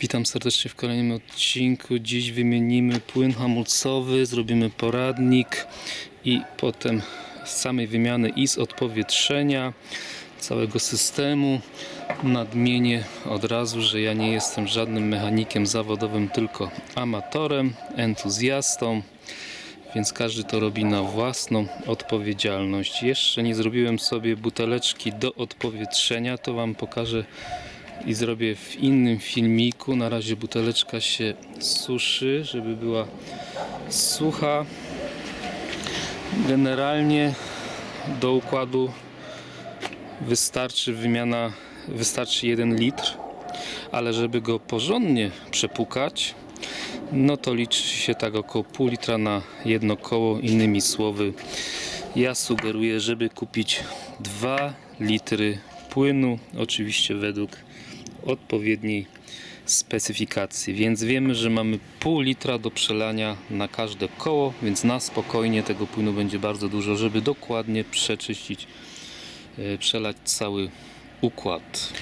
Witam serdecznie w kolejnym odcinku. Dziś wymienimy płyn hamulcowy, zrobimy poradnik i potem z samej wymiany i z odpowietrzenia całego systemu. Nadmienię od razu, że ja nie jestem żadnym mechanikiem zawodowym, tylko amatorem, entuzjastą, więc każdy to robi na własną odpowiedzialność. Jeszcze nie zrobiłem sobie buteleczki do odpowietrzenia, to Wam pokażę i zrobię w innym filmiku. Na razie buteleczka się suszy, żeby była sucha. Generalnie do układu wystarczy wymiana, wystarczy 1 litr, ale żeby go porządnie przepukać, no to liczy się tak około pół litra na jedno koło. Innymi słowy, ja sugeruję, żeby kupić 2 litry płynu, oczywiście według odpowiedniej specyfikacji. Więc wiemy, że mamy pół litra do przelania na każde koło, więc na spokojnie tego płynu będzie bardzo dużo, żeby dokładnie przeczyścić, e, przelać cały układ.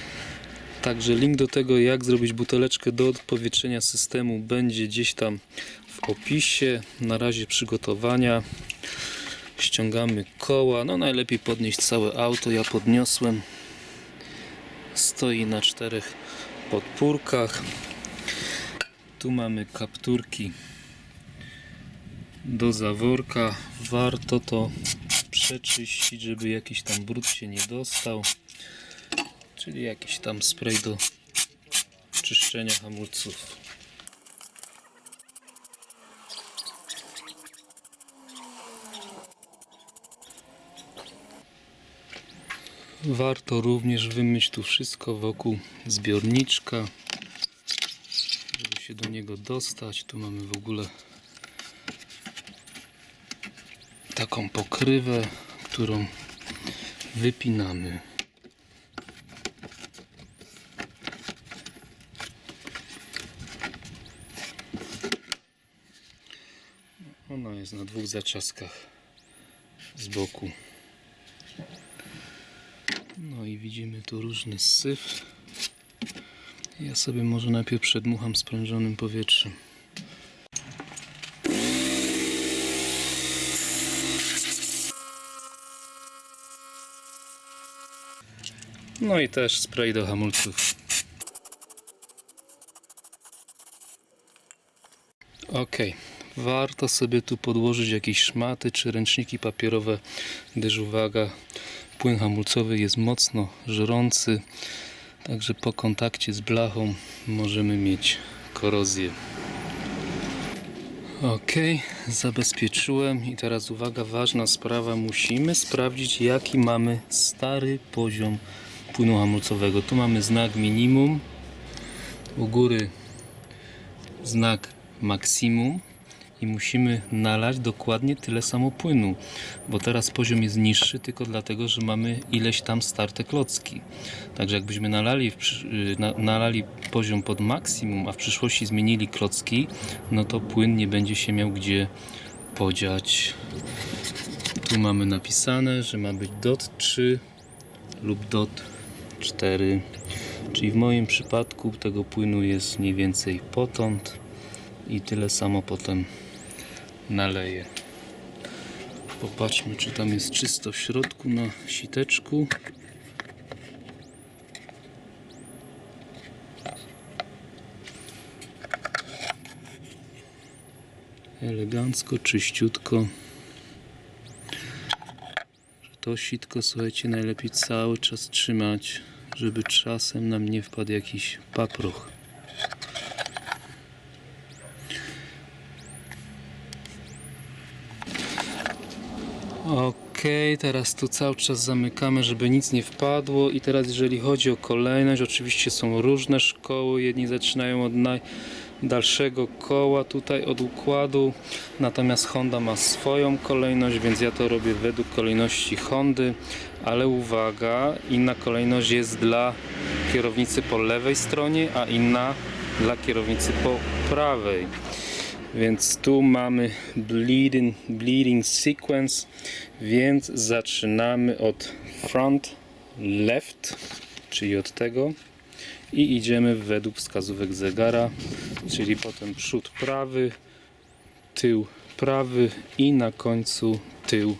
Także link do tego, jak zrobić buteleczkę do odpowietrzenia systemu, będzie gdzieś tam w opisie. Na razie przygotowania. Ściągamy koła. No najlepiej podnieść całe auto. Ja podniosłem. Stoi na czterech podpórkach. Tu mamy kapturki do zaworka. Warto to przeczyścić, żeby jakiś tam brud się nie dostał. Czyli jakiś tam spray do czyszczenia hamulców. Warto również wymyć tu wszystko wokół zbiorniczka, żeby się do niego dostać. Tu mamy w ogóle taką pokrywę, którą wypinamy. Ona jest na dwóch zaczaskach z boku. Widzimy tu różny syf. Ja sobie może najpierw przedmucham sprężonym powietrzem. No i też spray do hamulców. Ok, warto sobie tu podłożyć jakieś szmaty czy ręczniki papierowe, gdyż uwaga, płyn hamulcowy jest mocno żrący, także po kontakcie z blachą możemy mieć korozję. Ok, zabezpieczyłem i teraz uwaga, ważna sprawa, musimy sprawdzić jaki mamy stary poziom płynu hamulcowego. Tu mamy znak minimum, u góry znak maksimum i musimy nalać dokładnie tyle samo płynu, bo teraz poziom jest niższy tylko dlatego, że mamy ileś tam starte klocki. Także jakbyśmy nalali, y, na, nalali poziom pod maksimum, a w przyszłości zmienili klocki, no to płyn nie będzie się miał gdzie podziać. Tu mamy napisane, że ma być DOT 3 lub DOT 4, czyli w moim przypadku tego płynu jest mniej więcej potąd i tyle samo potem naleję. Popatrzmy, czy tam jest czysto w środku na siteczku. Elegancko, czyściutko. To sitko, słuchajcie, najlepiej cały czas trzymać, żeby czasem nam nie wpadł jakiś paproch. Ok, teraz tu cały czas zamykamy, żeby nic nie wpadło. I teraz, jeżeli chodzi o kolejność, oczywiście są różne szkoły. Jedni zaczynają od najdalszego koła tutaj od układu, natomiast Honda ma swoją kolejność, więc ja to robię według kolejności Hondy. Ale uwaga, inna kolejność jest dla kierownicy po lewej stronie, a inna dla kierownicy po prawej. Więc tu mamy bleeding, bleeding sequence, więc zaczynamy od front left, czyli od tego i idziemy według wskazówek zegara, czyli potem przód prawy, tył prawy i na końcu tył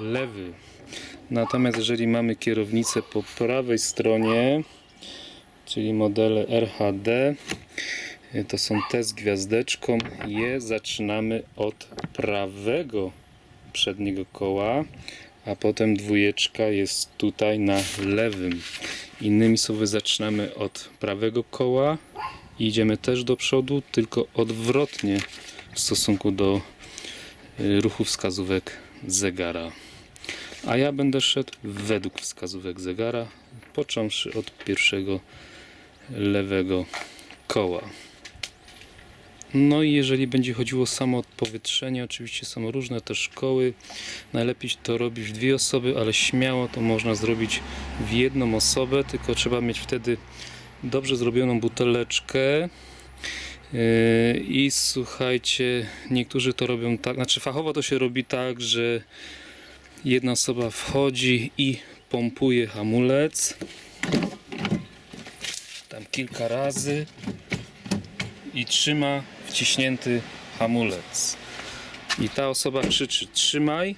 lewy. Natomiast jeżeli mamy kierownicę po prawej stronie, czyli modele RHD, to są te z gwiazdeczką, je zaczynamy od prawego przedniego koła, a potem dwójeczka jest tutaj na lewym. Innymi słowy, zaczynamy od prawego koła i idziemy też do przodu, tylko odwrotnie w stosunku do y, ruchu wskazówek zegara. A ja będę szedł według wskazówek zegara, począwszy od pierwszego lewego koła. No i jeżeli będzie chodziło samo odpowietrzenie, oczywiście są różne te szkoły. Najlepiej to robić w dwie osoby, ale śmiało to można zrobić w jedną osobę, tylko trzeba mieć wtedy dobrze zrobioną buteleczkę. Yy, I słuchajcie, niektórzy to robią tak, znaczy fachowo to się robi tak, że jedna osoba wchodzi i pompuje hamulec tam kilka razy i trzyma wciśnięty hamulec. I ta osoba krzyczy trzymaj.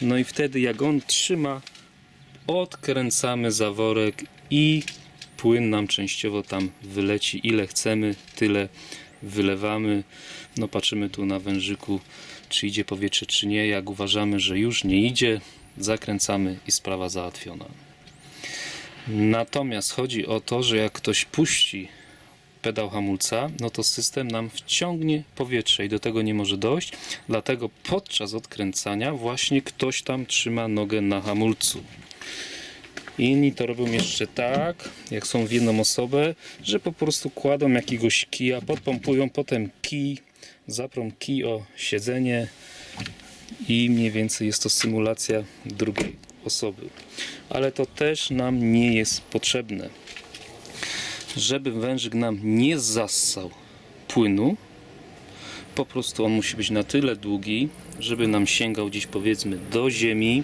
No i wtedy jak on trzyma, odkręcamy zaworek i płyn nam częściowo tam wyleci. Ile chcemy, tyle wylewamy. No patrzymy tu na wężyku, czy idzie powietrze, czy nie. Jak uważamy, że już nie idzie, zakręcamy i sprawa załatwiona. Natomiast chodzi o to, że jak ktoś puści pedał hamulca, no to system nam wciągnie powietrze i do tego nie może dojść. Dlatego podczas odkręcania właśnie ktoś tam trzyma nogę na hamulcu. Inni to robią jeszcze tak, jak są w jedną osobę, że po prostu kładą jakiegoś kija, podpompują potem kij, zaprą kij o siedzenie i mniej więcej jest to symulacja drugiej osoby. Ale to też nam nie jest potrzebne. Żeby wężyk nam nie zassał płynu, po prostu on musi być na tyle długi, żeby nam sięgał gdzieś powiedzmy do ziemi.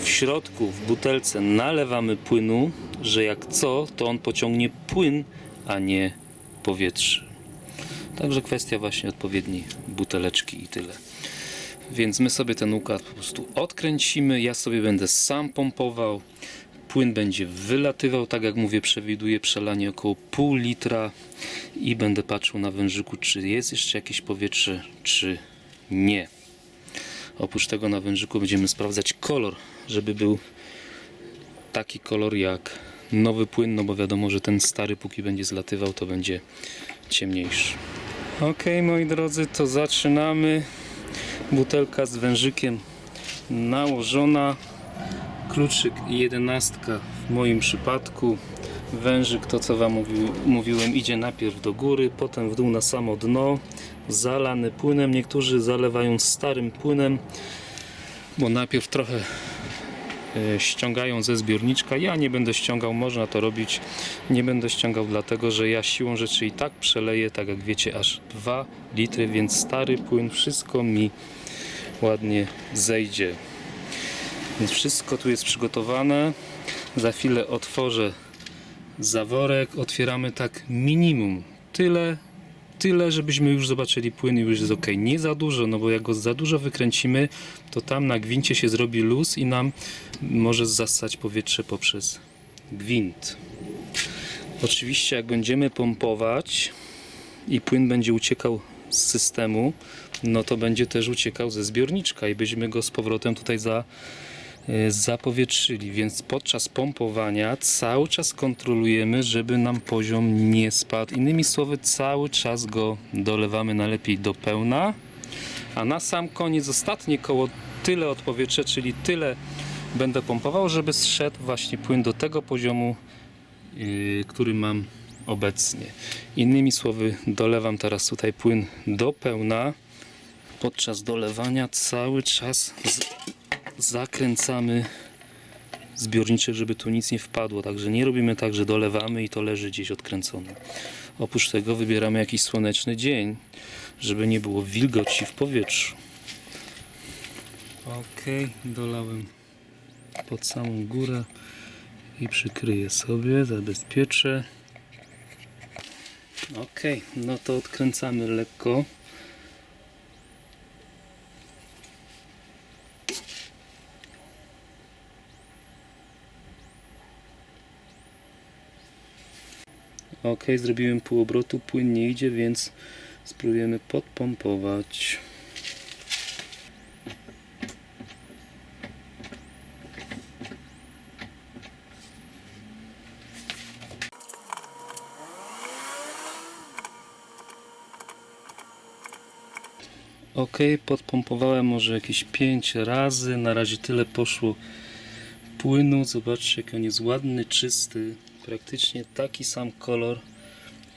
W środku, w butelce nalewamy płynu, że jak co, to on pociągnie płyn, a nie powietrze. Także kwestia właśnie odpowiedniej buteleczki i tyle. Więc my sobie ten układ po prostu odkręcimy. Ja sobie będę sam pompował. Płyn będzie wylatywał, tak jak mówię, przewiduję przelanie około pół litra i będę patrzył na wężyku, czy jest jeszcze jakieś powietrze, czy nie. Oprócz tego na wężyku będziemy sprawdzać kolor, żeby był taki kolor jak nowy płyn, no bo wiadomo, że ten stary póki będzie zlatywał, to będzie ciemniejszy. Ok, moi drodzy, to zaczynamy. Butelka z wężykiem nałożona. Kluczyk i jedenastka w moim przypadku. Wężyk, to co Wam mówił, mówiłem, idzie najpierw do góry, potem w dół na samo dno, zalany płynem. Niektórzy zalewają starym płynem, bo najpierw trochę e, ściągają ze zbiorniczka. Ja nie będę ściągał, można to robić. Nie będę ściągał, dlatego że ja siłą rzeczy i tak przeleję, tak jak wiecie, aż 2 litry, więc stary płyn, wszystko mi ładnie zejdzie. Więc wszystko tu jest przygotowane. Za chwilę otworzę zaworek. Otwieramy tak minimum tyle, tyle, żebyśmy już zobaczyli płyn i już jest ok. Nie za dużo, no bo jak go za dużo wykręcimy, to tam na gwincie się zrobi luz i nam może zassać powietrze poprzez gwint. Oczywiście jak będziemy pompować i płyn będzie uciekał z systemu, no to będzie też uciekał ze zbiorniczka i byśmy go z powrotem tutaj za, zapowietrzyli. Więc podczas pompowania cały czas kontrolujemy, żeby nam poziom nie spadł. Innymi słowy, cały czas go dolewamy najlepiej do pełna. A na sam koniec ostatnie koło tyle od powietrza, czyli tyle będę pompował, żeby zszedł właśnie płyn do tego poziomu, yy, który mam obecnie. Innymi słowy, dolewam teraz tutaj płyn do pełna. Podczas dolewania cały czas z- zakręcamy zbiorniczek, żeby tu nic nie wpadło. Także nie robimy tak, że dolewamy i to leży gdzieś odkręcone. Oprócz tego wybieramy jakiś słoneczny dzień, żeby nie było wilgoci w powietrzu. Ok, dolałem pod samą górę. i przykryję sobie, zabezpieczę. Ok, no to odkręcamy lekko. Ok, zrobiłem pół obrotu, płyn nie idzie, więc spróbujemy podpompować. Ok, podpompowałem może jakieś 5 razy. Na razie tyle poszło płynu. Zobaczcie, jak on jest ładny, czysty. Praktycznie taki sam kolor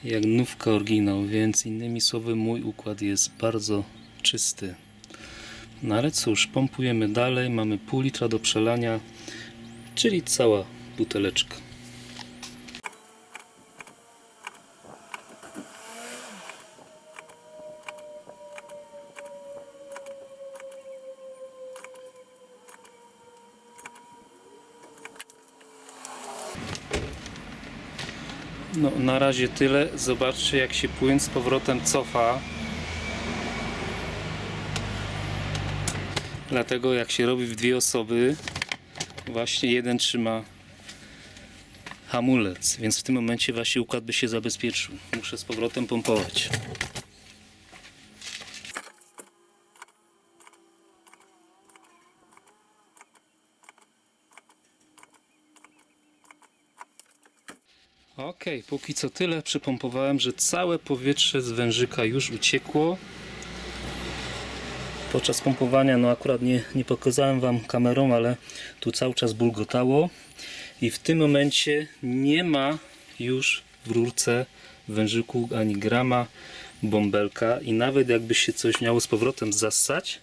jak nówka oryginał, więc innymi słowy mój układ jest bardzo czysty. No ale cóż, pompujemy dalej. Mamy pół litra do przelania, czyli cała buteleczka. No, na razie tyle. Zobaczcie, jak się płyn z powrotem cofa. Dlatego, jak się robi w dwie osoby, właśnie jeden trzyma hamulec, więc w tym momencie właśnie układ by się zabezpieczył. Muszę z powrotem pompować. Ok, póki co tyle. Przypompowałem, że całe powietrze z wężyka już uciekło. Podczas pompowania, no akurat nie, nie pokazałem Wam kamerą, ale tu cały czas bulgotało. I w tym momencie nie ma już w rurce wężyku ani grama bąbelka. I nawet jakby się coś miało z powrotem zassać,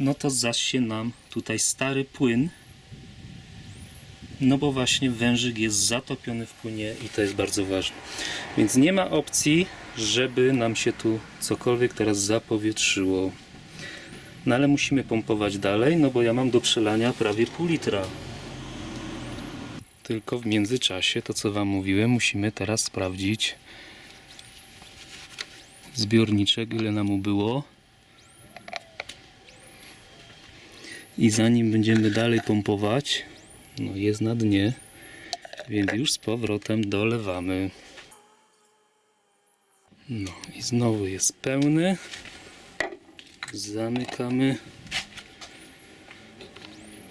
no to zasie nam tutaj stary płyn no bo właśnie wężyk jest zatopiony w płynie i to jest bardzo ważne. Więc nie ma opcji, żeby nam się tu cokolwiek teraz zapowietrzyło. No ale musimy pompować dalej, no bo ja mam do przelania prawie pół litra. Tylko w międzyczasie, to co Wam mówiłem, musimy teraz sprawdzić zbiorniczek, ile nam ubyło. I zanim będziemy dalej pompować, no jest na dnie, więc już z powrotem dolewamy. No i znowu jest pełny. Zamykamy.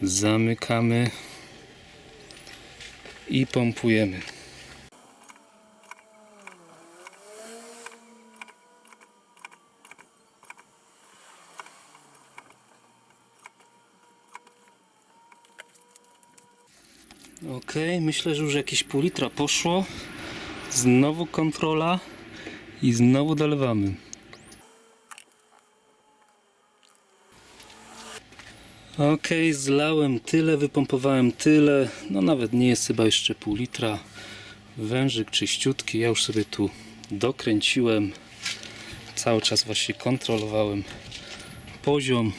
Zamykamy. I pompujemy. Ok, myślę, że już jakieś pół litra poszło. Znowu kontrola i znowu dolewamy. Ok, zlałem tyle, wypompowałem tyle. No nawet nie jest chyba jeszcze pół litra. Wężyk czyściutki. Ja już sobie tu dokręciłem. Cały czas właśnie kontrolowałem poziom.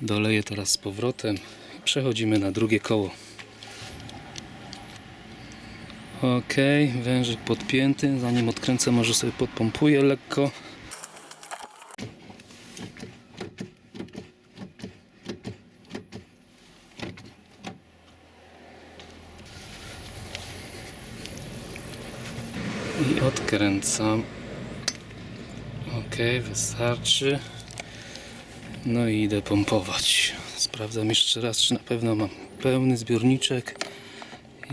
Doleję teraz z powrotem. Przechodzimy na drugie koło. Ok, wężyk podpięty. Zanim odkręcę, może sobie podpompuję lekko. I odkręcam. Ok, wystarczy. No i idę pompować. Sprawdzam jeszcze raz, czy na pewno mam pełny zbiorniczek.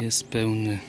Jest pełny.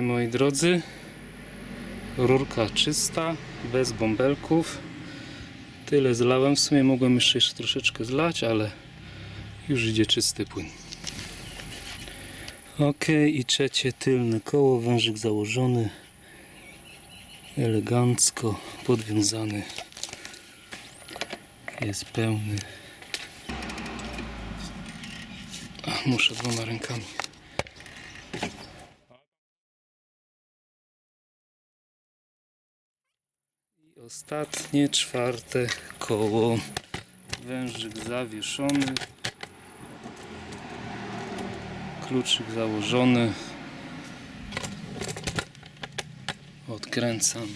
Moi drodzy, rurka czysta, bez bąbelków. Tyle zlałem. W sumie mogłem jeszcze, jeszcze troszeczkę zlać, ale już idzie czysty płyn. Ok, i trzecie tylne koło, wężyk założony. Elegancko podwiązany. Jest pełny. Ach, muszę dwoma rękami. Ostatnie, czwarte koło. Wężyk zawieszony. Kluczyk założony. Odkręcam.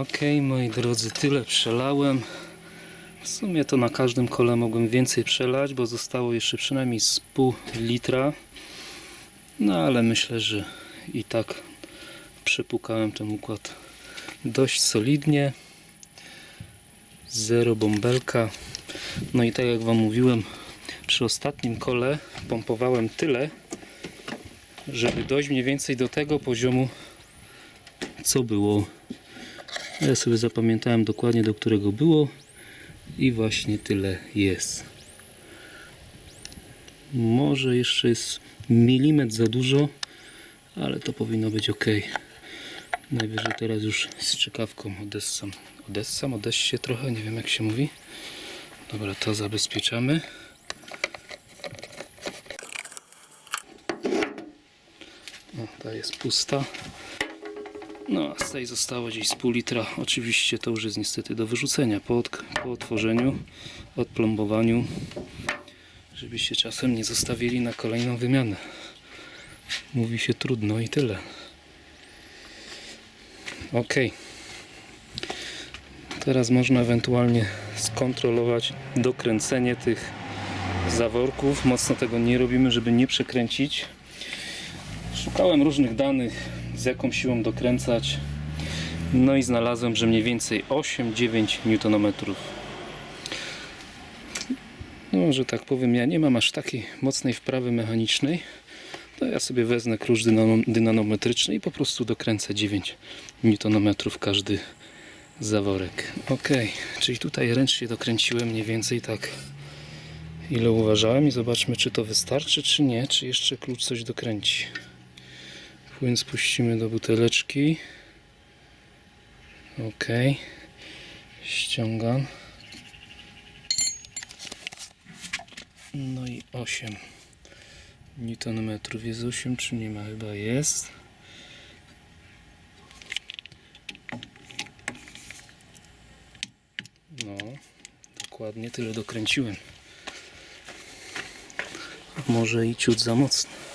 Ok, moi drodzy, tyle przelałem. W sumie to na każdym kole mogłem więcej przelać, bo zostało jeszcze przynajmniej z pół litra. No ale myślę, że i tak przepukałem ten układ dość solidnie. Zero bąbelka. No i tak jak Wam mówiłem, przy ostatnim kole pompowałem tyle, żeby dojść mniej więcej do tego poziomu, co było ja sobie zapamiętałem dokładnie do którego było i właśnie tyle jest. Może jeszcze jest milimetr za dużo, ale to powinno być ok. Najwyżej teraz już z czekawką odessam. Odessam, odess się trochę, nie wiem jak się mówi. Dobra, to zabezpieczamy. O, ta jest pusta. No, a z tej zostało gdzieś z pół litra. Oczywiście to już jest niestety do wyrzucenia po, po otworzeniu, odplombowaniu, żebyście czasem nie zostawili na kolejną wymianę. Mówi się trudno i tyle. Ok. Teraz można ewentualnie skontrolować dokręcenie tych zaworków. Mocno tego nie robimy, żeby nie przekręcić. Szukałem różnych danych, z jaką siłą dokręcać. No i znalazłem, że mniej więcej 8-9 Nm. No, że tak powiem, ja nie mam aż takiej mocnej wprawy mechanicznej. To ja sobie wezmę dynamo- dynanometryczny i po prostu dokręcę 9 Nm każdy zaworek. Ok, czyli tutaj ręcznie dokręciłem mniej więcej tak ile uważałem i zobaczmy czy to wystarczy czy nie, czy jeszcze klucz coś dokręci. Płyn spuścimy do buteleczki. Ok. Ściągam. No i 8 Newtonmetrów. Jest 8 czy nie ma? Chyba jest. No, dokładnie tyle dokręciłem. A Może i ciut za mocno.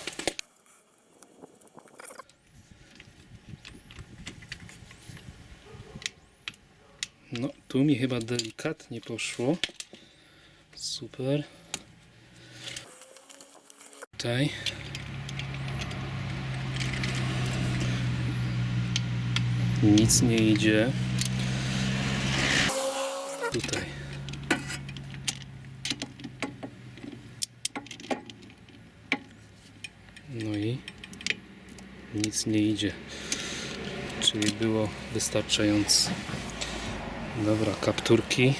No, tu mi chyba delikatnie poszło. Super. Tutaj. Nic nie idzie. Tutaj. No i nic nie idzie. Czyli było wystarczająco. Dobra, kapturki.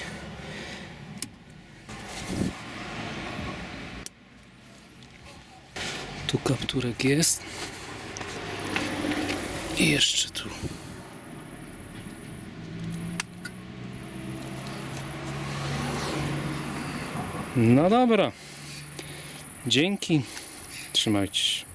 Tu kapturek jest. I jeszcze tu. No dobra. Dzięki. Trzymajcie się.